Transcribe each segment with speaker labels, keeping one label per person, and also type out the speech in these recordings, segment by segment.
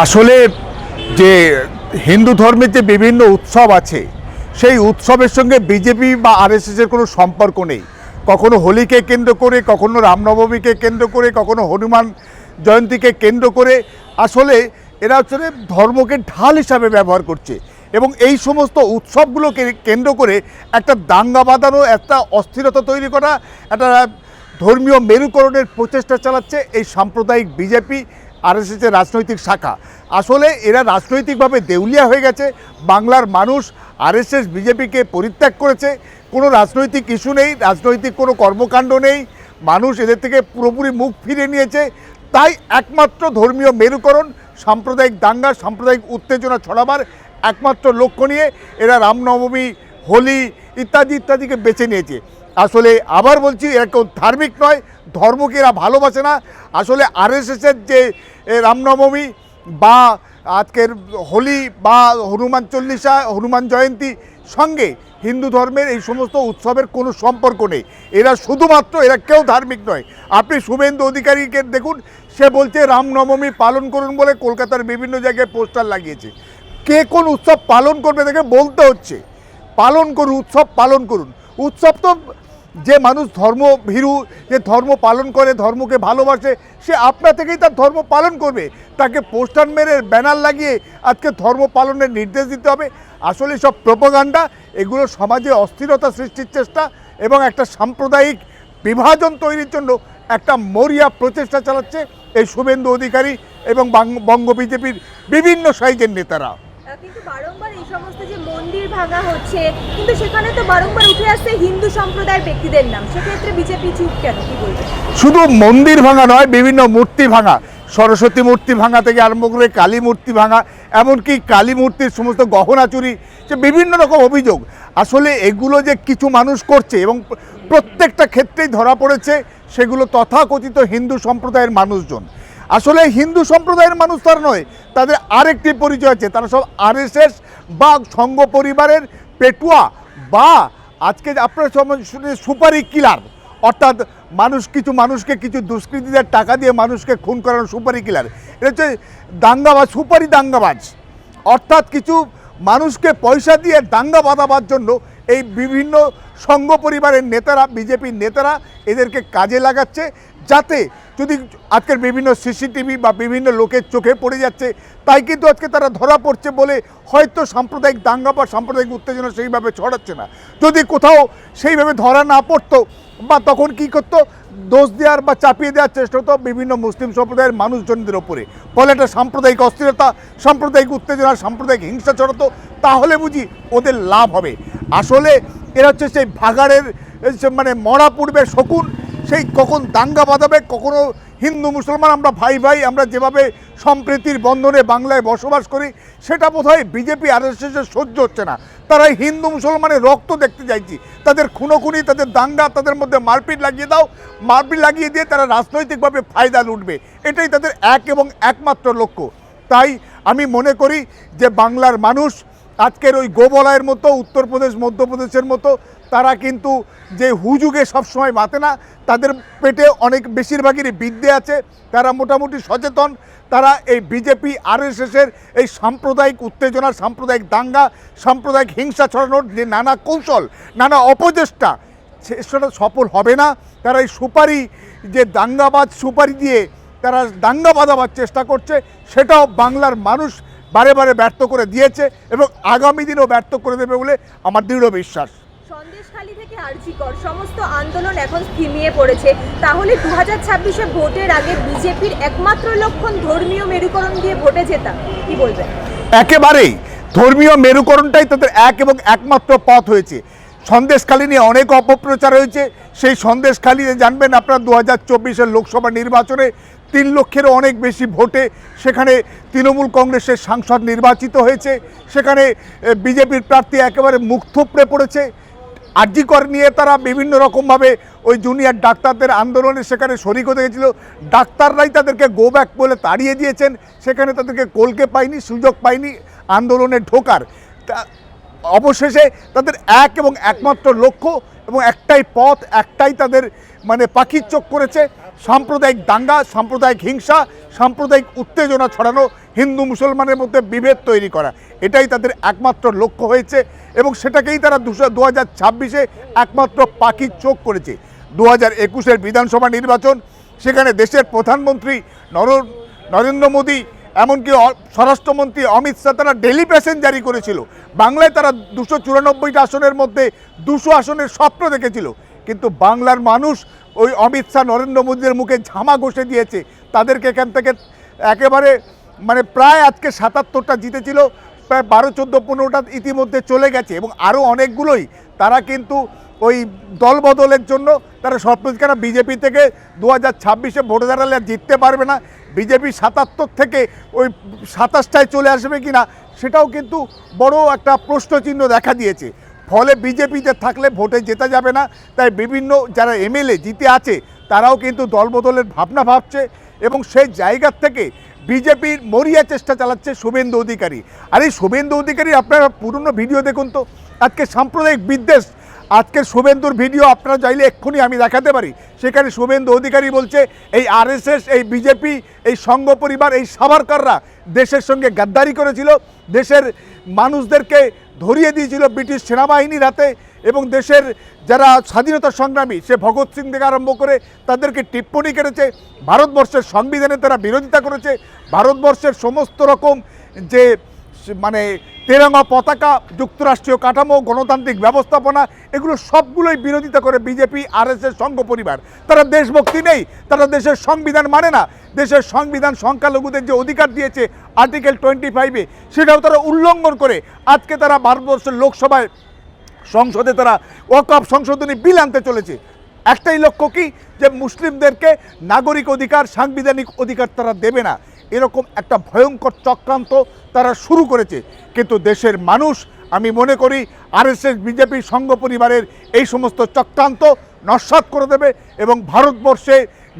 Speaker 1: আসলে যে হিন্দু ধর্মের যে বিভিন্ন উৎসব আছে, সেই উৎসবের সঙ্গে বিজেপি বা আরএসএসের কোনো সম্পর্ক নেই। কখনো হোলিকে কেন্দ্র করে, কখনো রামনবমীকে কেন্দ্র করে, কখনো হনুমান জয়ন্তীকে কেন্দ্র করে। আসলে এরা হচ্ছে ধর্মকে ঢাল হিসাবে ব্যবহার করছে এবং এই সমস্ত উৎসবগুলোকে কেন্দ্র করে একটা দাঙ্গা বাঁধানো, একটা অস্থিরতা তৈরি করা, একটা ধর্মীয় মেরুকরণের প্রচেষ্টা চালাচ্ছে এই সাম্প্রদায়িক বিজেপি আরএসএসের রাজনৈতিক শাখা। আসলে এরা রাজনৈতিকভাবে দেউলিয়া হয়ে গেছে। বাংলার মানুষ আরএসএস, বিজেপিকে পরিত্যাগ করেছে। কোনো রাজনৈতিক ইস্যু নেই, রাজনৈতিক কোনো কর্মকাণ্ড নেই। মানুষ এদের থেকে পুরোপুরি মুখ ফিরে নিয়েছে। তাই একমাত্র ধর্মীয় মেরুকরণ, সাম্প্রদায়িক দাঙ্গা, সাম্প্রদায়িক উত্তেজনা ছড়াবার একমাত্র লক্ষ্য নিয়ে এরা রামনবমী হোলি ইত্যাদি ইত্যাদিকে বেছে নিয়েছে। আসলে আবার বলছি, এরা কেউ ধার্মিক নয়, ধর্মকে এরা ভালোবাসে না। আসলে আরএসএসের যে রামনবমী বা আজকের হোলি বা হনুমান চল্লিশা, হনুমান জয়ন্তী সঙ্গে হিন্দু ধর্মের এই সমস্ত উৎসবের কোনো সম্পর্ক নেই। এরা শুধুমাত্র, এরা কেউ ধার্মিক নয়। আপনি শুভেন্দু অধিকারীকে দেখুন, সে বলছে, রামনবমী পালন করুন বলে কলকাতার বিভিন্ন জায়গায় পোস্টার লাগিয়েছে। কে কোন উৎসব পালন করবে দেখে বলতে হচ্ছে। পালন করুন, উৎসব পালন করুন। উৎসব তো যে মানুষ ধর্ম ভীরু, যে ধর্ম পালন করে, ধর্মকে ভালোবাসে, সে আপনা থেকেই তার ধর্ম পালন করবে। তাকে পোস্টার মেরে ব্যানার লাগিয়ে আজকে ধর্ম পালনের নির্দেশ দিতে হবে। আসলে সব প্রোপাগান্ডা, এগুলো সমাজে অস্থিরতা সৃষ্টির চেষ্টা এবং একটা সাম্প্রদায়িক বিভাজন তৈরির জন্য একটা মরিয়া প্রচেষ্টা চালাচ্ছে এই শুভেন্দু অধিকারী এবং বঙ্গ বিজেপির বিভিন্ন সাইজের নেতারা।
Speaker 2: কিন্তু বারংবার এই সমস্ত যে মন্দির ভাঙা হচ্ছে, কিন্তু সেখানে তো বারংবার উঠে আসছে হিন্দু সম্প্রদায়ের ব্যক্তিদের নাম। সেক্ষেত্রে বিজেপি চুপ কেন? কি বলবে
Speaker 1: শুধু মন্দির ভাঙা নয়, বিভিন্ন মূর্তি ভাঙা। সরস্বতী মূর্তি ভাঙা থেকে আরম্ভ করে কালী মূর্তি ভাঙা, এমনকি কালী মূর্তির সমস্ত গহনা চুরি যে বিভিন্ন রকম অভিযোগ। আসলে এগুলো যে কিছু মানুষ করছে এবং প্রত্যেকটা ক্ষেত্রেই ধরা পড়েছে, সেগুলো তথাকথিত হিন্দু সম্প্রদায়ের মানুষজন। আসলে হিন্দু সম্প্রদায়ের মানুষ তার নয়, তাদের আরেকটি পরিচয় আছে, তারা সব আরএসএস বা সংঘ পরিবারের পেটুয়া বা আজকে আপনার সুপারি কিলার, অর্থাৎ মানুষ কিছু মানুষকে কিছু দুষ্কৃতীদের টাকা দিয়ে মানুষকে খুন করানো সুপারি কিলার, এটা হচ্ছে দাঙ্গাবাজ, সুপারি দাঙ্গাবাজ। অর্থাৎ কিছু মানুষকে পয়সা দিয়ে দাঙ্গা বাঁধাবার জন্য এই বিভিন্ন সংঘ পরিবারের নেতারা, বিজেপির নেতারা এদেরকে কাজে লাগাচ্ছে যাতে যদি আজকের বিভিন্ন সিসিটিভি বা বিভিন্ন লোকের চোখে পড়ে যাচ্ছে, তাই কিন্তু আজকে তারা ধরা পড়ছে বলে হয়তো সাম্প্রদায়িক দাঙ্গা বা সাম্প্রদায়িক উত্তেজনা সেইভাবে ছড়াচ্ছে না। যদি কোথাও সেইভাবে ধরা না পড়তো বা তখন কি করতো? দোষ দেওয়ার বা চাপিয়ে দেওয়ার চেষ্টা হতো বিভিন্ন মুসলিম সম্প্রদায়ের মানুষজনদের ওপরে। ফলে একটা সাম্প্রদায়িক অস্থিরতা, সাম্প্রদায়িক উত্তেজনা, সাম্প্রদায়িক হিংসা ছড়াতো, তাহলে বুঝি ওদের লাভ হবে। আসলে এরা হচ্ছে সেই ভাগাড়ের মানে মরা পূর্বে শকুন, সেই কখন দাঙ্গা বাঁধাবে, কখনো হিন্দু মুসলমান, আমরা ভাই ভাই, আমরা যেভাবে সম্প্রীতির বন্ধনে বাংলায় বসবাস করি, সেটা বোধহয় বিজেপি আর সহ্য হচ্ছে না। তারা হিন্দু মুসলমানের রক্ত দেখতে চাইছি। তাদের খুনোখুনি, তাদের দাঙ্গা, তাদের মধ্যে মারপিট লাগিয়ে দাও। মারপিট লাগিয়ে দিয়ে তারা রাজনৈতিকভাবে ফায়দা লুটবে। এটাই তাদের এক এবং একমাত্র লক্ষ্য। তাই আমি মনে করি যে বাংলার মানুষ আজকের ওই গোবলয়ের মতো, উত্তরপ্রদেশ, মধ্যপ্রদেশের মতো, তারা কিন্তু যে হুজুগে সবসময় বাতে না, তাদের পেটে অনেক বেশিরভাগেরই বিদ্যে আছে, তারা মোটামুটি সচেতন, তারা এই বিজেপি, আরএসএসের এই সাম্প্রদায়িক উত্তেজনা, সাম্প্রদায়িক দাঙ্গা, সাম্প্রদায়িক হিংসা ছড়ানোর যে নানা কৌশল, নানা অপচেষ্টা সেটা সফল হবে না। তারা এই সুপারি যে দাঙ্গাবাজ, সুপারি দিয়ে তারা দাঙ্গা বাঁধাবার চেষ্টা করছে, সেটাও বাংলার মানুষ বারে বারে ব্যর্থ করে দিয়েছে এবং আগামী দিনেও ব্যর্থ করে দেবে বলে আমার দৃঢ় বিশ্বাস।
Speaker 2: সন্দেশখালী থেকে আরজিকর সমস্ত আন্দোলন এখন থিমিয়ে পড়েছে। তাহলে দু হাজার ছাব্বিশে ভোটের আগে বিজেপির একমাত্র লক্ষণ ধর্মীয় মেরুকরণ দিয়ে ভোটে জেতা। কি বলবেন?
Speaker 1: একেবারেই ধর্মীয় মেরুকরণটাই তাদের এক এবং একমাত্র পথ হয়েছে। সন্দেশখালী নিয়ে অনেক অপপ্রচার হয়েছে। সেই সন্দেশখালী জানবেন আপনারা দু হাজার চব্বিশের লোকসভা নির্বাচনে তিন লক্ষেরও অনেক বেশি ভোটে সেখানে তৃণমূল কংগ্রেসের সাংসদ নির্বাচিত হয়েছে। সেখানে বিজেপির প্রার্থী একেবারে মুখ থুপড়ে পড়েছে। আর্জিকর নিয়ে তারা বিভিন্ন রকমভাবে ওই জুনিয়র ডাক্তারদের আন্দোলনে সেখানে শরিক হতে গেছিল। ডাক্তাররাই তাদেরকে গো ব্যাক বলে তাড়িয়ে দিয়েছেন। সেখানে তাদেরকে কলকে পায়নি, সুযোগ পায়নি আন্দোলনে ঢোকার। অবশেষে তাদের এক এবং একমাত্র লক্ষ্য এবং একটাই পথ, একটাই তাদের মানে পাখির চোখ করেছে। সাম্প্রদায়িক দাঙ্গা, সাম্প্রদায়িক হিংসা, সাম্প্রদায়িক উত্তেজনা ছড়ানো হিন্দু মুসলমানের মধ্যে বিভেদ তৈরি করা। এটাই তাদের একমাত্র লক্ষ্য হয়েছে এবং সেটাকেই তারা দুশো দু হাজার ছাব্বিশে একমাত্র পাখির চোখ করেছে। দু হাজার একুশের বিধানসভা নির্বাচন, সেখানে দেশের প্রধানমন্ত্রী নর নরেন্দ্র মোদী, এমনকি স্বরাষ্ট্রমন্ত্রী অমিত শাহ, তারা ডেলি প্যাসেঞ্জ জারি করেছিল। বাংলায় তারা দুশো চুরানব্বইটা আসনের মধ্যে দুশো আসনের স্বপ্ন দেখেছিল। কিন্তু বাংলার মানুষ ওই অমিত শাহ, নরেন্দ্র মোদীর মুখে ঝামা ঘষে দিয়েছে। তাদেরকে এখান থেকে একেবারে মানে প্রায় আজকে সাতাত্তরটা জিতেছিল, প্রায় বারো, চোদ্দ, পনেরোটা ইতিমধ্যে চলে গেছে এবং আরও অনেকগুলোই তারা কিন্তু ওই দল বদলের জন্য তারা স্বপ্ন কেন বিজেপি থেকে দু হাজার ছাব্বিশে ভোটে দাঁড়ালে জিততে পারবে না। বিজেপি সাতাত্তর থেকে ওই সাতাশটায় চলে আসবে কি না সেটাও কিন্তু বড় একটা প্রশ্নচিহ্ন দেখা দিয়েছে। ফলে বিজেপিতে থাকলে ভোটে জেতা যাবে না। তাই বিভিন্ন যারা এমএলএ জিতে আছে, তারাও কিন্তু দলবদলের ভাবনা ভাবছে এবং সেই জায়গার থেকে বিজেপির মরিয়া চেষ্টা চালাচ্ছে শুভেন্দু অধিকারী। আর এই শুভেন্দু অধিকারী, আপনারা পুরনো ভিডিও দেখুন তো। আজকে সাম্প্রদায়িক বিদ্বেষ। আজকের শুভেন্দুর ভিডিও আপনারা চাইলে এক্ষুনি আমি দেখাতে পারি। সেখানে শুভেন্দু অধিকারী বলছে, এই আরএসএস, এই বিজেপি, এই সংঘ পরিবার, এই সাভারকাররা দেশের সঙ্গে গাদ্দারি করেছিল। দেশের মানুষদেরকে ধরিয়ে দিয়েছিল ব্রিটিশ সেনাবাহিনীর হাতে এবং দেশের যারা স্বাধীনতা সংগ্রামী, সে ভগৎ সিং থেকে আরম্ভ করে তাদেরকে টিপ্পণী কেড়েছে ভারতবর্ষের সংবিধানে তারা বিরোধিতা করেছে, ভারতবর্ষের সমস্ত রকম যে মানে তেরঙ্গা পতাকা, যুক্তরাষ্ট্রীয় কাঠামো, গণতান্ত্রিক ব্যবস্থাপনা, এগুলো সবগুলোই বিরোধিতা করে BJP R S S Sangh Parivar. তারা দেশভক্তি নেই, তারা দেশের সংবিধান মানে না। দেশের সংবিধান সংখ্যালঘুদের যে অধিকার দিয়েছে আর্টিকেল টোয়েন্টি ফাইভে সেটাও তারা উল্লঙ্ঘন করে। আজকে তারা ভারতবর্ষের লোকসভায় সংসদে তারা ওয়াকফ সংশোধনী বিল আনতে চলেছে। একটাই লক্ষ্য কি? যে মুসলিমদেরকে নাগরিক অধিকার, সাংবিধানিক অধিকার তারা দেবে না। এরকম একটা ভয়ঙ্কর চক্রান্ত তারা শুরু করেছে। কিন্তু দেশের মানুষ, আমি মনে করি, আরএসএস, বিজেপি, সংঘ পরিবারের এই সমস্ত চক্রান্ত নস্বাত করে দেবে এবং ভারতবর্ষে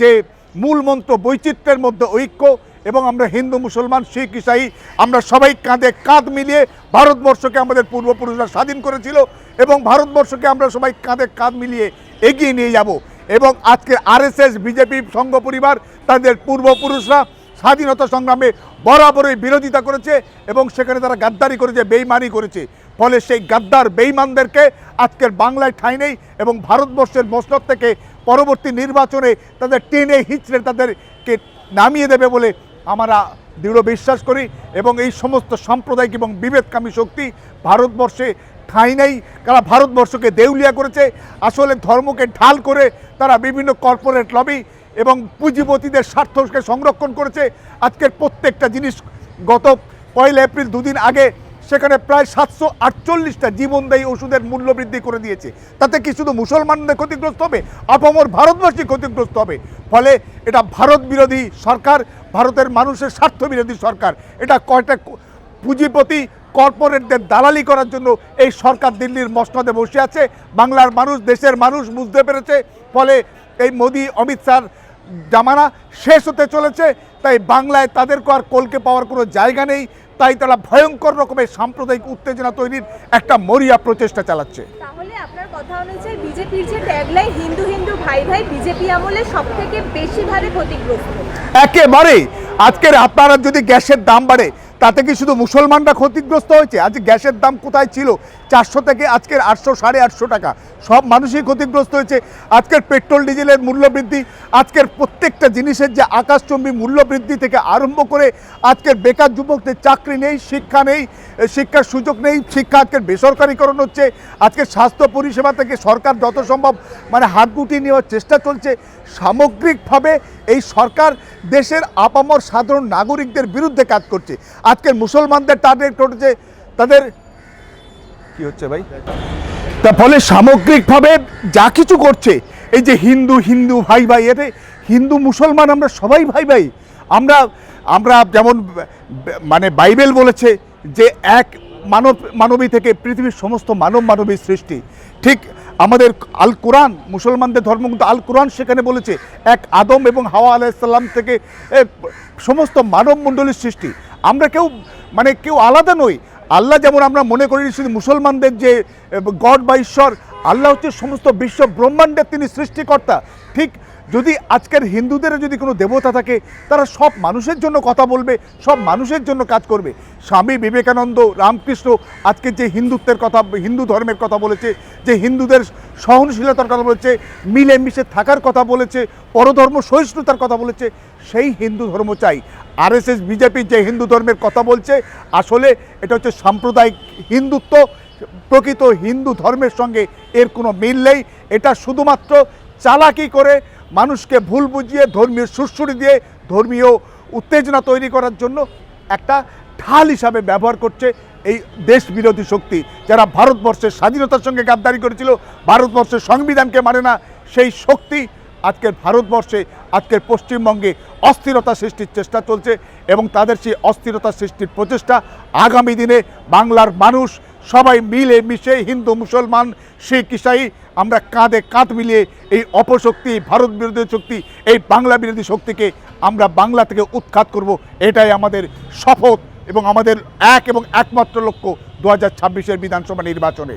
Speaker 1: যে মূলমন্ত্র বৈচিত্র্যের মধ্যে ঐক্য এবং আমরা হিন্দু, মুসলমান, শিখ, ইসাই, আমরা সবাই কাঁধে কাঁধ মিলিয়ে ভারতবর্ষকে আমাদের পূর্বপুরুষরা স্বাধীন করেছিল এবং ভারতবর্ষকে আমরা সবাই কাঁধে কাঁধ মিলিয়ে এগিয়ে নিয়ে যাব। এবং আজকে আরএসএস, বিজেপি, সংঘ পরিবার, তাদের পূর্বপুরুষরা স্বাধীনতা সংগ্রামে বরাবরই বিরোধিতা করেছে এবং সেখানে তারা গাদ্দারি করেছে, বেইমানি করেছে। ফলে সেই গাদ্দার বেইমানদেরকে আজকের বাংলায় ঠাঁই নেই এবং ভারতবর্ষের মসনদ থেকে পরবর্তী নির্বাচনে তাদের টেনে হিচড়ে তাদেরকে নামিয়ে দেবে বলে আমরা দৃঢ় বিশ্বাস করি এবং এই সমস্ত সাম্প্রদায়িক এবং বিভেদকামী শক্তি ভারতবর্ষে ঠাঁই নেই। তারা ভারতবর্ষকে দেউলিয়া করেছে, আসলে ধর্মকে ঢাল করে তারা বিভিন্ন কর্পোরেট লবি এবং পুঁজিপতিদের স্বার্থকে সংরক্ষণ করেছে আজকের প্রত্যেকটা জিনিস। গত পয়লা এপ্রিল দুদিন আগে সেখানে প্রায় সাতশো আটচল্লিশটা জীবনদায়ী ওষুধের মূল্য বৃদ্ধি করে দিয়েছে। তাতে কি শুধু মুসলমানদের ক্ষতিগ্রস্ত হবে? আপামর ভারতবাসী ক্ষতিগ্রস্ত হবে। ফলে এটা ভারত বিরোধী সরকার, ভারতের মানুষের স্বার্থ বিরোধী সরকার। এটা কয়টা পুঁজিপতি, কর্পোরেটদের দালালি করার জন্য এই সরকার দিল্লির মসনদে বসে আছে। বাংলার মানুষ, দেশের মানুষ বুঝতে পেরেছে। ফলে এই মোদি, অমিত শাহ জামানা শেষ হতে চলেছে তাই বাংলায় তাদেরকে আর কলকে পাওয়ার কোনো জায়গা নেই তাই তারা ভয়ঙ্কর রকমের সাম্প্রদায়িক উত্তেজনা তৈরির একটা মরিয়া প্রচেষ্টা চালাচ্ছে।
Speaker 2: তাহলে আপনার কথা অনুযায়ী বিজেপির যে ট্যাগলাইন হিন্দু হিন্দু ভাই ভাই বিজেপি আমলে সব থেকে বেশি ভাবে ক্ষতিগ্রস্ত।
Speaker 1: একেবারে আজকের আপনারা যদি গ্যাসের দাম বাড়ে তাতে কি শুধু মুসলমানরা ক্ষতিগ্রস্ত হয়েছে? আজ গ্যাসের দাম কোথায় ছিল? চারশো থেকে আজকের আটশো, সাড়ে আটশো টাকা। সব মানুষই ক্ষতিগ্রস্ত হয়েছে। আজকের পেট্রোল, ডিজেলের মূল্য বৃদ্ধি, আজকের প্রত্যেকটা জিনিসের যে আকাশচম্বী মূল্য বৃদ্ধি থেকে আরম্ভ করে আজকের বেকার যুবকদের চাকরি নেই, শিক্ষা নেই, শিক্ষার সুযোগ নেই, শিক্ষা আজকের বেসরকারিকরণ হচ্ছে, আজকের স্বাস্থ্য পরিষেবা থেকে সরকার যত সম্ভব মানে হাত গুটিয়ে নেওয়ার চেষ্টা চলছে। সামগ্রিকভাবে এই সরকার দেশের আপামর সাধারণ নাগরিকদের বিরুদ্ধে কাজ করছে। আজকের মুসলমানদের টার্গেট করেছে, তাদের কি হচ্ছে ভাই? তার ফলে সামগ্রিকভাবে যা কিছু করছে, এই যে হিন্দু হিন্দু ভাই ভাই, এতে হিন্দু মুসলমান আমরা সবাই ভাই ভাই, আমরা আমরা যেমন মানে বাইবেল বলেছে যে এক মানব, মানবী থেকে পৃথিবীর সমস্ত মানব মানবী সৃষ্টি। ঠিক আমাদের আল কোরআন, মুসলমানদের ধর্মগ্রন্থ আল কোরআন সেখানে বলেছে, এক আদম এবং হাওয়া আলাইসাল্লাম থেকে সমস্ত মানব মণ্ডলীর সৃষ্টি। আমরা কেউ মানে কেউ আলাদা নই। আল্লাহ যেমন আমরা মনে করি, শুধু মুসলমানদের যে গড বা ঈশ্বর, আল্লাহ হচ্ছে সমস্ত বিশ্ব ব্রহ্মাণ্ডের তিনি সৃষ্টিকর্তা। ঠিক যদি আজকের হিন্দুদের যদি কোনো দেবতা থাকে, তারা সব মানুষের জন্য কথা বলবে, সব মানুষের জন্য কাজ করবে। স্বামী বিবেকানন্দ, রামকৃষ্ণ আজকে যে হিন্দুত্বের কথা, হিন্দু ধর্মের কথা বলেছে, যে হিন্দুদের সহনশীলতার কথা বলেছে, মিলেমিশে থাকার কথা বলেছে, পরধর্ম সহিষ্ণুতার কথা বলেছে, সেই হিন্দু ধর্ম চাই। আরএসএস, বিজেপি যে হিন্দু ধর্মের কথা বলছে, আসলে এটা হচ্ছে সাম্প্রদায়িক হিন্দুত্ব, প্রকৃত হিন্দু ধর্মের সঙ্গে এর কোনো মিল নেই। এটা শুধুমাত্র চালাকি করে মানুষকে ভুল বুঝিয়ে, ধর্মীয় সুরসুরি দিয়ে, ধর্মীয় উত্তেজনা তৈরি করার জন্য একটা ঢাল হিসাবে ব্যবহার করছে এই দেশ বিরোধী শক্তি। যারা ভারতবর্ষের স্বাধীনতার সঙ্গে গাদ্দারি করেছিল, ভারতবর্ষের সংবিধানকে মানে না, সেই শক্তি আজকের ভারতবর্ষে, আজকের পশ্চিমবঙ্গে অস্থিরতা সৃষ্টির চেষ্টা চলছে এবং তাদের সেই অস্থিরতা সৃষ্টির প্রচেষ্টা আগামী দিনে বাংলার মানুষ সবাই মিলে মিশে হিন্দু, মুসলমান, শিখ, ইসাই, আমরা কাঁধে কাঁধ মিলিয়ে এই অপশক্তি, ভারত বিরোধী শক্তি, এই বাংলা বিরোধী শক্তিকে আমরা বাংলা থেকে উৎখাত করব। এটাই আমাদের শপথ এবং আমাদের এক এবং একমাত্র লক্ষ্য দু হাজার বিধানসভা নির্বাচনে।